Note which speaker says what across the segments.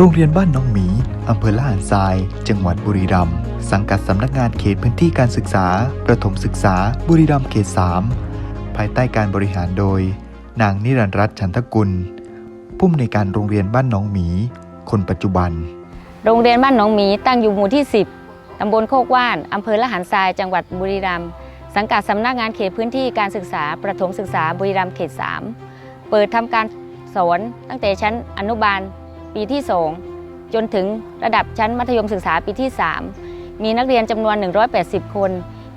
Speaker 1: โรงเรียนบ้านน้องหมี อำเภอละหารทราย จังหวัดบุรีรัมย์ สังกัดสำนักงานเขตพื้นที่การศึกษา ประถมศึกษา บุรีรัมย์เขต 3 ภายใต้การบริหารโดย นางนิรันดร์รัตน์ฉันทกุล ผู้อำนวยการโรงเรียนบ้านน้องหมี คนปัจจุบัน
Speaker 2: โรงเรียนบ้านหนองหมีตั้งอยู่หมู่ที่ 10 ตำบลโคกว่าน อำเภอละหารทราย จังหวัดบุรีรัมย์ สังกัดสำนักงานเขตพื้นที่การศึกษา ประถมศึกษา บุรีรัมย์เขต 3 เปิดทำการสอนตั้งแต่ชั้นอนุบาล ปีที่ 2 จนถึงระดับชั้นมัธยมศึกษาปีที่ 3 มีนักเรียนจำนวน 180 คน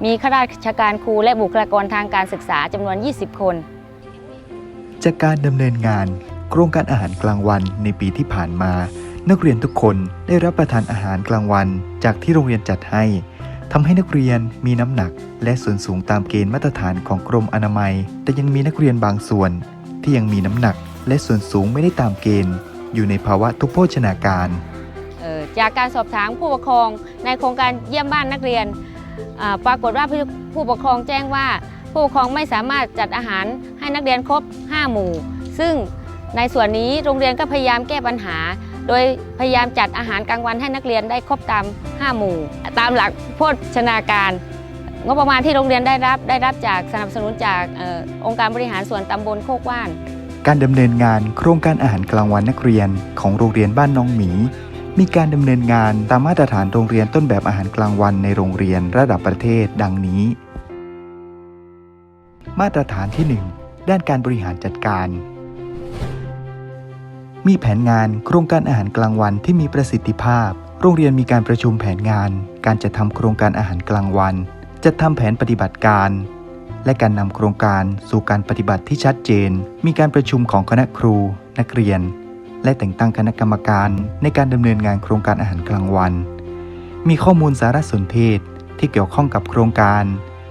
Speaker 2: มีข้าราชการครูและบุคลากรทางการศึกษาจำนวน 20 คน
Speaker 1: จากการดำเนินงาน โครงการอาหารกลางวันในปีที่ผ่านมา นักเรียนทุกคนได้รับประทานอาหารกลางวันจากที่โรงเรียนจัดให้ทำให้นักเรียนมีน้ำหนัก และส่วนสูงตามเกณฑ์มาตรฐานของกรมอนามัย แต่ยังมีนักเรียนบางส่วน ที่ยังมีน้ำหนัก และส่วนสูงไม่ได้ตามเกณฑ์ อยู่ในภาวะทุพโภชนาการ
Speaker 2: จากการสอบถามผู้ปกครองในโครงการเยี่ยมบ้านนักเรียน ปรากฏว่าผู้ปกครองแจ้งว่า ผู้ปกครองไม่สามารถจัดอาหารให้นักเรียนครบ 5 หมู่ ซึ่งในส่วนนี้โรงเรียนก็พยายามแก้ปัญหา โดยพยายามจัดอาหารกลางวันให้นักเรียนได้ครบตาม 5 หมู่ ตามหลักโภชนาการงบประมาณที่โรงเรียนได้รับได้รับจากสนับสนุนจากออองค์การบริหารส่วนตำบลโคกว่าน
Speaker 1: การดำเนินงานโครงการอาหารกลางวันนักเรียนของโรงเรียนบ้านน้องหมี มีการดำเนินงานตามมาตรฐานโรงเรียนต้นแบบอาหารกลางวันในโรงเรียนระดับประเทศ ดังนี้ มาตรฐานที่ 1 ด้านการบริหารจัดการ มีแผนงานโครงการอาหารกลางวันที่มีประสิทธิภาพ โรงเรียนมีการประชุมแผนงาน การจัดทำโครงการอาหารกลางวัน จัดทำแผนปฏิบัติการ และการนำโครงการสู่การปฏิบัติที่ชัดเจน มีการประชุมของคณะครู นักเรียน และแต่งตั้งคณะกรรมการในการดำเนินงานโครงการอาหารกลางวัน มีข้อมูลสารสนเทศที่เกี่ยวข้องกับโครงการ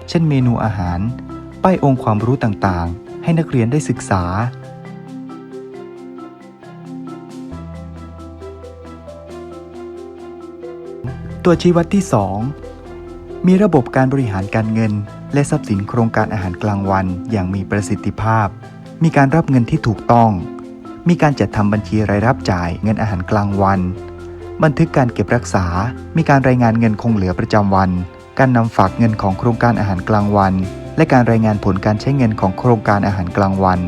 Speaker 1: เช่นเมนูอาหาร ป้ายองค์ความรู้ต่างๆ ให้นักเรียนได้ศึกษา ตัวชี้วัดที่ 2 มีระบบการบริหารการเงิน และทรัพย์สินโครงการอาหารกลางวันอย่างมีประสิทธิภาพ มีการรับเงินที่ถูกต้อง มีการจัดทำบัญชีรายรับจ่ายเงินอาหารกลางวัน บันทึกการเก็บรักษา มีการรายงานเงินคงเหลือประจำวัน การนำฝากเงินของโครงการอาหารกลางวัน และการรายงานผลการใช้เงินของโครงการอาหารกลางวัน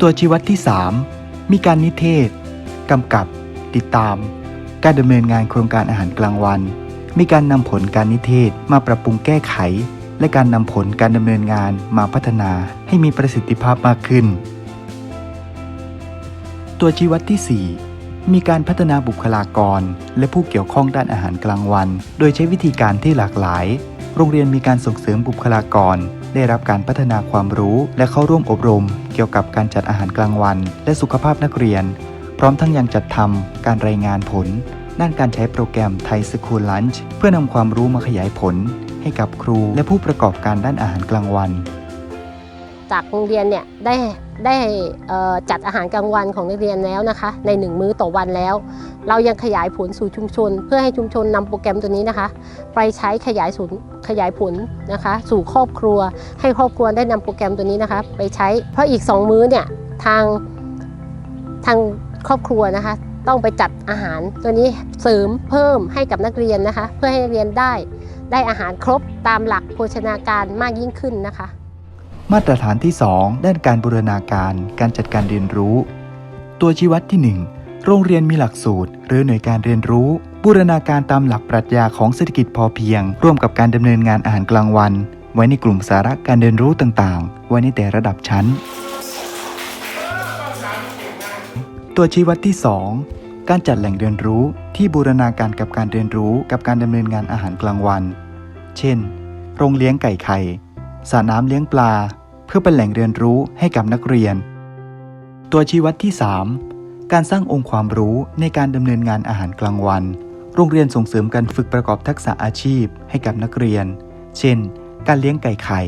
Speaker 1: ตัวชี้วัดที่ 3 มีการนิเทศกำกับ ติดตาม การดำเนินงานโครงการอาหารกลางวัน มีการนำผลการนิเทศมาปรับปรุงแก้ไข และการนำผลการดำเนินงานมาพัฒนาให้มีประสิทธิภาพมากขึ้น ตัวชี้วัดที่ 4 มีการพัฒนาบุคลากร และผู้เกี่ยวข้องด้านอาหารกลางวัน โดยใช้วิธีการที่หลากหลาย โรงเรียนมีการส่งเสริมบุคลากร ได้รับการพัฒนาความรู้ และเข้าร่วมอบรม เกี่ยวกับการจัดอาหารกลางวัน และสุขภาพนักเรียน พร้อมทั้งยังจัดทำการรายงานผล ด้านการใช้โปรแกรมไทยสคูลลันช์เพื่อนำความรู้มาขยายผล ให้กับครูและผู้ประกอบการด้านอาหารกลางวัน
Speaker 3: จากโรงเรียนเนี่ยได้ได้จัดอาหารกลางวันของนักเรียนแล้วนะคะ ในหนึ่งมื้อต่อวันแล้ว เรายังขยายผลสู่ชุมชน เพื่อให้ชุมชนนำโปรแกรมตัวนี้นะคะ ไปใช้ขยายสูนขยายผลนะคะ สู่ครอบครัว ให้ครอบครัวได้นำโปรแกรมตัวนี้นะคะ ไปใช้เพราะอีก 2 มื้อเนี่ยทางทางครอบครัวนะคะ ต้องไปจัดอาหารตัวนี้เสริมเพิ่มให้กับนักเรียนนะคะ เพื่อให้เรียนได้ได้อาหารครบตามหลักโภชนาการมากยิ่งขึ้นนะคะ
Speaker 1: มาตรฐานที่ 2 ด้านการบูรณาการ การจัดการเรียนรู้ ตัวชี้วัดที่ 1 โรงเรียนมีหลักสูตร หรือหน่วยการเรียนรู้ บูรณาการตามหลักปรัชญาของเศรษฐกิจพอเพียง ร่วมกับการดำเนินงานอาหารกลางวัน ไว้ในกลุ่มสาระการเรียนรู้ต่างๆ ไว้ในแต่ระดับชั้น ตัวชี้วัดที่ 2 การจัดแหล่งเรียนรู้ที่บูรณาการกับการเรียนรู้กับการดำเนินงานอาหารกลางวัน เช่น โรงเลี้ยงไก่ไข่สระน้ำเลี้ยงปลา เพื่อเป็นแหล่งเรียนรู้ให้กับนักเรียน ตัวชี้วัดที่ 3 การสร้างองค์ความรู้ในการดำเนินงานอาหารกลางวัน โรงเรียนส่งเสริมการฝึกประกอบทักษะอาชีพให้กับนักเรียน เช่น การเลี้ยงไก่ไข่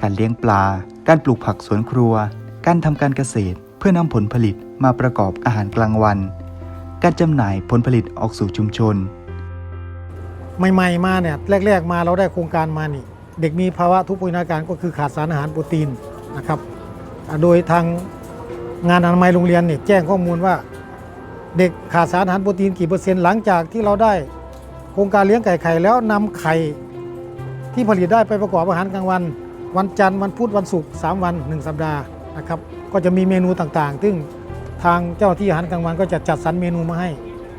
Speaker 1: การเลี้ยงปลา การปลูกผักสวนครัว การทำการเกษตร เพื่อนำผลผลิต มาประกอบอาหารกลางวัน การจำหน่ายผลผลิตออกสู่ชุมชน
Speaker 4: ใหม่ๆมาเนี่ยแรก ๆ มาเราได้โครงการมานี่ เด็กมีภาวะทุพโภนาการก็คือขาดสารอาหารโปรตีนนะครับ โดยทางงานอนามัยโรงเรียนเนี่ยแจ้งข้อมูลว่า เด็กขาดสารอาหารโปรตีนกี่เปอร์เซ็นต์หลังจากที่เราได้โครงการเลี้ยงไก่ไข่แล้วนำไข่ที่ผลิตได้ไปประกอบอาหารกลางวัน วันจันทร์วันพุธวันศุกร์สามวัน 1 สัปดาห์นะครับก็จะมีเมนูต่างๆ ซึ่ง ทางเจ้าหน้าที่อาหารกลางวันก็จะจัดสรรเมนูมาให้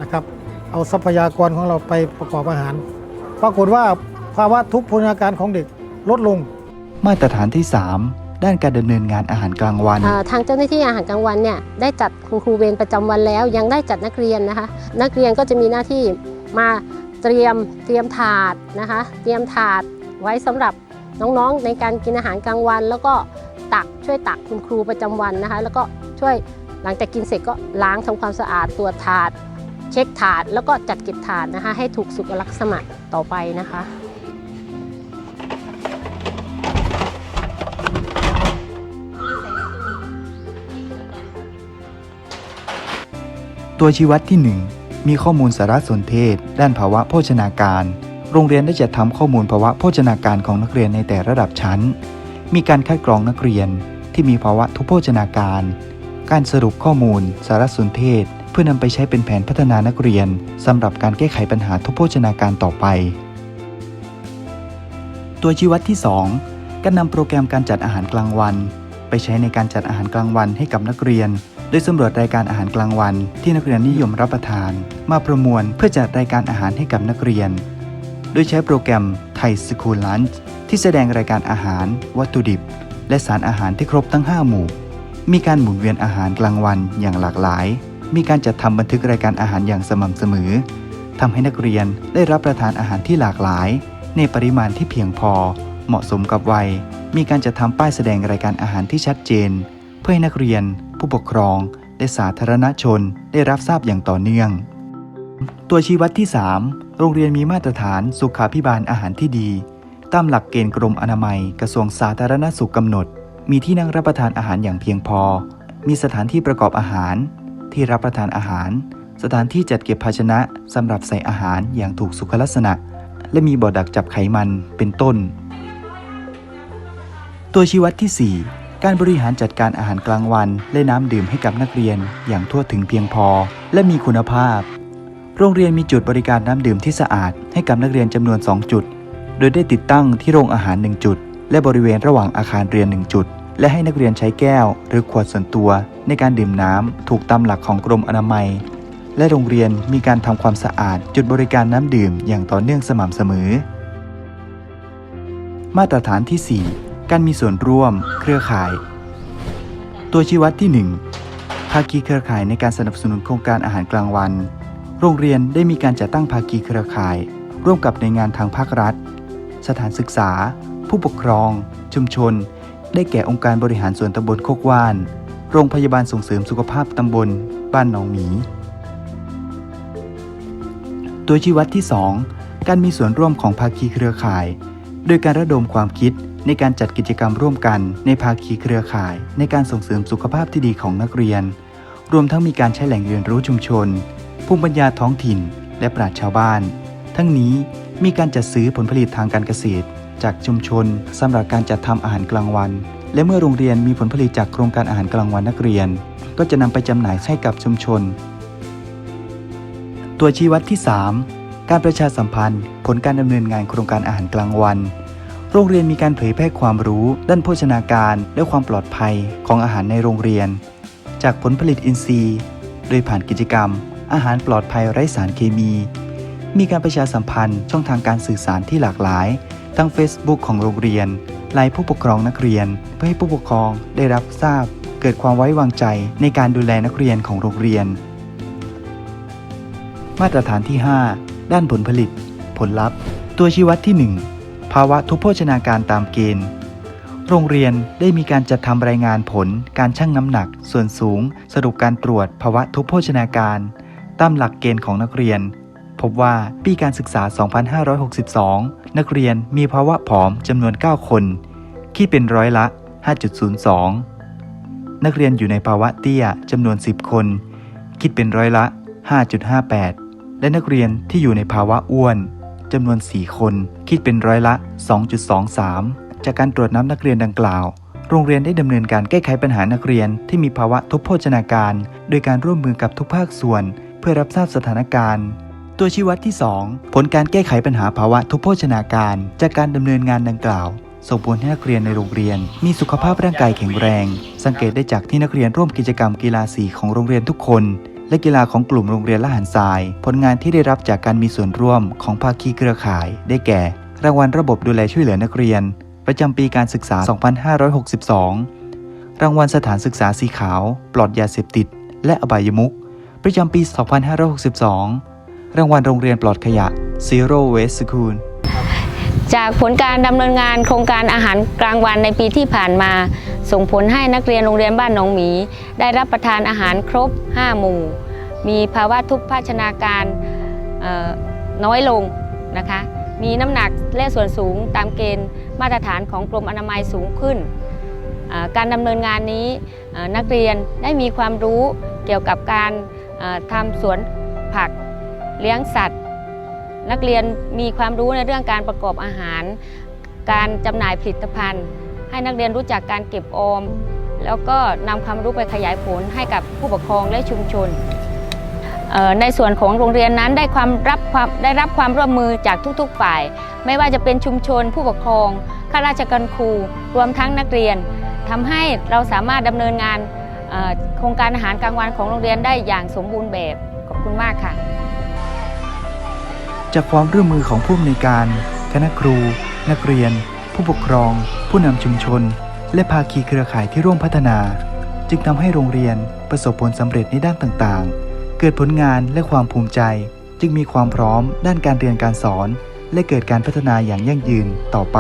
Speaker 4: นะครับ เอาทรัพยากรของเราไปประกอบอาหาร ปรากฏว่าภาวะทุกข์โภชนาการของเด็กลดลง
Speaker 1: มาตรฐานที่ 3 ด้านการดำเนินงานอาหารกลางวัน
Speaker 3: อ่าทางเจ้าหน้าที่อาหารกลางวันเนี่ยได้จัดคุณครูเวรประจำวันแล้ว ยังได้จัดนักเรียนนะคะ นักเรียนก็จะมีหน้าที่มาเตรียมเตรียมถาดนะคะ เตรียมถาดไว้สำหรับน้องๆในการกินอาหารกลางวัน แล้วก็ตักช่วยตักคุณครูประจำวันนะคะ แล้วก็ช่วย หลังจากกินเสร็จก็ล้างทำความสะอาดตัวถาด เช็คถาดแล้วก็จัดเก็บถาดนะคะ ให้ถูกสุขลักษณะต่อไปนะคะ
Speaker 1: ตัวชี้วัดที่ 1 มีข้อมูลสารสนเทศ ด้านภาวะโภชนาการ โรงเรียนได้จัดทำข้อมูลภาวะโภชนาการของนักเรียนในแต่ระดับชั้น มีการคัดกรองนักเรียนที่มีภาวะทุพโภชนาการ การสรุปข้อมูล สารสนเทศ เพื่อนำไปใช้เป็นแผนพัฒนานักเรียนสำหรับการแก้ไขปัญหาทุพโภชนาการต่อไป ตัวชี้วัดที่ 2 การนำโปรแกรมการจัดอาหารกลางวัน ไปใช้ในการจัดอาหารกลางวันให้กับนักเรียน โดยสำรวจรายการอาหารกลางวัน ที่นักเรียนนิยมรับประทาน มาประมวลเพื่อจัดรายการอาหารให้กับนักเรียน โดยใช้โปรแกรมไทยสคูลลันช์ที่แสดงรายการอาหาร วัตถุดิบ และสารอาหารที่ครบทั้ง 5 หมู่ มีการหมุนเวียนอาหารกลางวันอย่างหลากหลาย มีการจัดทำบันทึกรายการอาหารอย่างสม่ำเสมอทำให้นักเรียนได้รับประทานอาหารที่หลากหลาย ในปริมาณที่เพียงพอ เหมาะสมกับวัย มีการจัดทำป้ายแสดงรายการอาหารที่ชัดเจน เพื่อให้นักเรียน ผู้ปกครอง และสาธารณชนได้รับทราบอย่างต่อเนื่อง ตัวชี้วัดที่ 3 โรงเรียนมีมาตรฐานสุขาพิบาลอาหารที่ดี ตามหลักเกณฑ์กรมอนามัยกระทรวงสาธารณสุขกำหนด มีที่นั่งรับประทานอาหารอย่างเพียงพอ มีสถานที่ประกอบอาหาร ที่รับประทานอาหาร สถานที่จัดเก็บภาชนะสำหรับใส่อาหารอย่างถูกสุขลักษณะ และมีบ่อดักจับไขมันเป็นต้น ตัวชี้วัดที่ 4 การบริหารจัดการอาหารกลางวันและน้ำดื่มให้กับนักเรียนอย่างทั่วถึงเพียงพอ และมีคุณภาพ โรงเรียนมีจุดบริการน้ำดื่มที่สะอาดให้กับนักเรียนจำนวน 2 จุด โดยได้ติดตั้งที่โรงอาหาร 1 จุดและบริเวณระหว่างอาคารเรียน 1 จุด และให้นักเรียนใช้แก้ว หรือขวดส่วนตัว ในการดื่มน้ำถูกตามหลักของกรมอนามัย และโรงเรียนมีการทำความสะอาดจุดบริการน้ำดื่มอย่างต่อเนื่องสม่ำเสมอ มาตรฐานที่ 4 การมีส่วนร่วม เครือข่าย ตัวชี้วัดที่ 1 ภาคีเครือข่ายในการสนับสนุนโครงการอาหารกลางวัน โรงเรียนได้มีการจัดตั้งภาคีเครือข่าย ร่วมกับหน่วยงานทางภาครัฐ สถานศึกษา ผู้ปกครอง ชุมชน ได้แก่องค์การบริหารส่วนตำบลโคกว่าน โรงพยาบาลส่งเสริมสุขภาพตำบล บ้านหนองหมี ตัวชี้วัดที่ 2 การมีส่วนร่วมของภาคีเครือข่าย โดยการระดมความคิดในการจัดกิจกรรมร่วมกันในภาคีเครือข่าย ในการส่งเสริมสุขภาพที่ดีของนักเรียน รวมทั้งมีการใช้แหล่งเรียนรู้ชุมชน ภูมิปัญญาท้องถิ่น และปราชญ์ชาวบ้าน ทั้งนี้มีการจัดซื้อผลผลิตทางการเกษตร จากชุมชนสำหรับการจัดทำอาหารกลางวัน และเมื่อโรงเรียนมีผลผลิตจากโครงการอาหารกลางวันนักเรียน ก็จะนำไปจำหน่ายให้กับชุมชน ตัวชี้วัดที่ 3 การประชาสัมพันธ์ ผลการดำเนินงานโครงการอาหารกลางวันโรงเรียนมีการเผยแพร่ความรู้ด้านโภชนาการและความปลอดภัยของอาหารในโรงเรียน จากผลผลิตอินทรีย์ โดยผ่านกิจกรรม อาหารปลอดภัยไร้สารเคมี มีการประชาสัมพันธ์ช่องทางการสื่อสารที่หลากหลาย ทั้ง Facebook ของโรงเรียนไลน์ผู้ปกครองนักเรียน เพื่อให้ผู้ปกครองได้รับทราบ เกิดความไว้วางใจในการดูแลนักเรียนของโรงเรียน มาตรฐานที่ 5 ด้านผลผลิต ผลลัพธ์ ตัวชี้วัดที่ 1 ภาวะทุพโภชนาการตามเกณฑ์โรงเรียนได้มีการจัดทำรายงานผล การชั่งน้ำหนัก ส่วนสูง สรุปการตรวจภาวะทุพโภชนาการ ตามหลักเกณฑ์ของนักเรียน บว่าปีการศึกษา 2562 นักเรียนมีภาวะผอมจำนวน 9 คน คิดเป็นร้อยละ 5.02 นักเรียนอยู่ในภาวะเตี้ยจำนวน 10 คน คิดเป็นร้อยละ 5.58 และนักเรียนที่อยู่ในภาวะอ้วนจำนวน 4 คน คิดเป็นร้อยละ 2.23 จากการตรวจน้ำนักเรียนดังกล่าว โรงเรียนได้ดำเนินการแก้ไขปัญหานักเรียนที่มีภาวะทุพโภชนาการ โดยการร่วมมือกับทุกภาคส่วน เพื่อรับทราบสถานการณ์ ตัวชี้วัดที่ 2 ผลการแก้ไขปัญหาภาวะทุพโภชนาการ จากการดำเนินงานดังกล่าว ส่งผลให้นักเรียนในโรงเรียน มีสุขภาพร่างกายแข็งแรง สังเกตได้จากที่นักเรียนร่วมกิจกรรมกีฬาสีของโรงเรียนทุกคน และกีฬาของกลุ่มโรงเรียนละหันทราย ผลงานที่ได้รับจากการมีส่วนร่วมของภาคีเครือข่าย ได้แก่ รางวัลระบบดูแลช่วยเหลือนักเรียน ประจำปีการศึกษา 2562 รางวัลสถานศึกษาสีขาว ปลอดยาเสพติด และอบายมุขประจำปี 2562 รางวัลโรงเรียนปลอดขยะ Zero Waste School
Speaker 2: จากผลการดำเนินงานโครงการอาหารกลางวันในปีที่ผ่านมา ส่งผลให้นักเรียนโรงเรียนบ้านหนองหมี ได้รับประทานอาหารครบ 5 หมู่ มีภาวะทุพพชนาการน้อยลงนะคะ มีน้ำหนักและส่วนสูงตามเกณฑ์มาตรฐานของกรมอนามัยสูงขึ้น การดำเนินงานนี้นักเรียนได้มีความรู้เกี่ยวกับการทำสวนผัก เลี้ยงสัตว์ นักเรียนมีความรู้ในเรื่องการประกอบอาหาร การจำหน่ายผลิตภัณฑ์ ให้นักเรียนรู้จักการเก็บออม แล้วก็นำความรู้ไปขยายผลให้กับผู้ปกครองและชุมชน ในส่วนของโรงเรียนนั้นได้ความรับความได้รับความร่วมมือจากทุกๆฝ่าย ไม่ว่าจะเป็นชุมชน ผู้ปกครองข้าราชการครูรวมทั้งนักเรียนทำให้เราสามารถดำเนินงานโครงการอาหารกลางวันของโรงเรียนได้อย่างสมบูรณ์แบบ ขอบคุณมากค่ะ
Speaker 1: จากความร่วมมือของผู้อำนวยการ คณะครู นักเรียน ผู้ปกครอง ผู้นำชุมชน และภาคีเครือข่ายที่ร่วมพัฒนา จึงทำให้โรงเรียนประสบผลสำเร็จในด้านต่างๆ เกิดผลงานและความภูมิใจ จึงมีความพร้อมด้านการเรียนการสอน และเกิดการพัฒนาอย่างยั่งยืนต่อไป